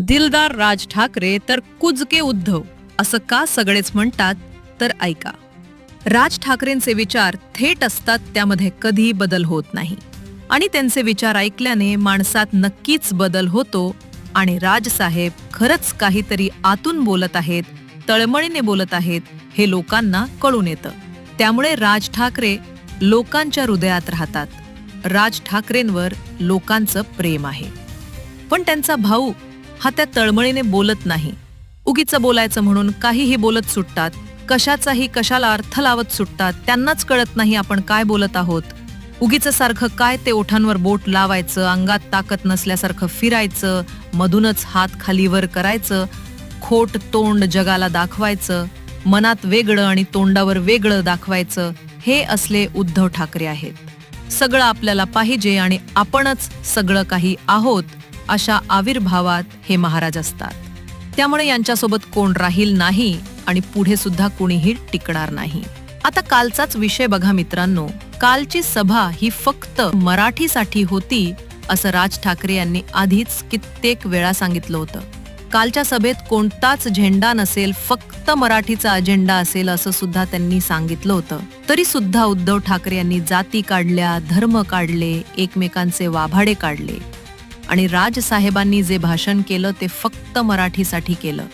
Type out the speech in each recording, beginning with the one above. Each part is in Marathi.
दिलदार राज ठाकरे तर कुजके उद्धव असं का सगळेच म्हणतात तर ऐका. राज ठाकरेंचे विचार थेट असतात त्यामध्ये कधी बदल होत नाही. आणि त्यांचे विचार ऐकल्याने माणसात नक्कीच बदल होतो आणि राजसाहेब खरंच काहीतरी आतून बोलत आहेत तळमळीने बोलत आहेत हे लोकांना कळून येतं. त्यामुळे राज ठाकरे लोकांच्या हृदयात राहतात. राज ठाकरेंवर लोकांचं प्रेम आहे. पण त्यांचा भाऊ हा त्या तळमळीने बोलत नाही. उगीच बोलायचं म्हणून काहीही बोलत सुटतात कशाचाही कशाला अर्थ लावत सुटतात त्यांनाच कळत नाही आपण काय बोलत आहोत. उगीच सारखं काय ते ओठांवर बोट लावायचं अंगात ताकद नसल्यासारखं फिरायचं मधूनच हात खालीवर करायचं खोट तोंड जगाला दाखवायचं मनात वेगळं आणि तोंडावर वेगळं दाखवायचं हे असले उद्धव ठाकरे आहेत. सगळं आपल्याला पाहिजे आणि आपणच सगळं काही आहोत अशा आविर्भावात हे महाराज असतात. त्यामुळे यांच्यासोबत कोण राहील नाही आणि पुढे सुद्धा कुणीही टिकणार नाही. आता कालचाच विषय बघा मित्रांनो. कालची सभा ही फक्त मराठीसाठी होती असं राज ठाकरे यांनी आधीच कित्येक वेळा सांगितलं होतं. कालच्या सभेत कोणताच झेंडा नसेल फक्त मराठीचा अजेंडा असेल असं सुद्धा त्यांनी सांगितलं होतं. तरी सुद्धा उद्धव ठाकरे यांनी जाती काढल्या धर्म काढले एकमेकांचे वाभाडे काढले. आणि राजसाहेबांनी जे भाषण केलं ते फक्त मराठीसाठी केलं.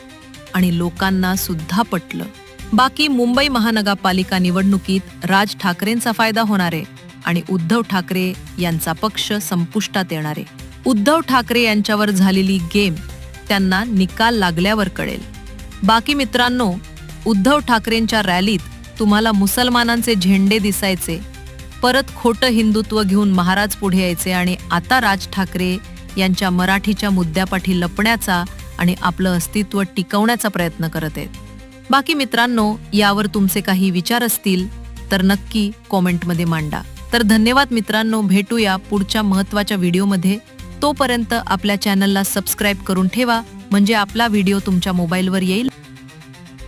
आणि लोकांना सुद्धा पटलं. बाकी मुंबई महानगरपालिका निवडणुकीत राज ठाकरेंचा फायदा होणार आहे आणि उद्धव ठाकरे यांचा पक्ष संपुष्टात येणार. आहे उद्धव ठाकरे यांच्यावर झालेली गेम त्यांना निकाल लागल्यावर कळेल. बाकी मित्रांनो उद्धव ठाकरेंच्या रॅलीत तुम्हाला मुसलमानांचे झेंडे दिसायचे परत खोटं हिंदुत्व घेऊन महाराज पुढे यायचे आणि आता राज ठाकरे यांच्या मराठीच्या मुद्द्यापाठी लपण्याचा आणि आपलं अस्तित्व टिकवण्याचा प्रयत्न करत आहेत. बाकी मित्रांनो यावर तुमचे काही विचार असतील तर नक्की कॉमेंटमध्ये मांडा. तर धन्यवाद मित्रांनो भेटूया पुढच्या महत्त्वाच्या व्हिडिओमध्ये. तोपर्यंत आपल्या चॅनलला सबस्क्राईब करून ठेवा म्हणजे आपला व्हिडिओ तुमच्या मोबाईलवर येईल.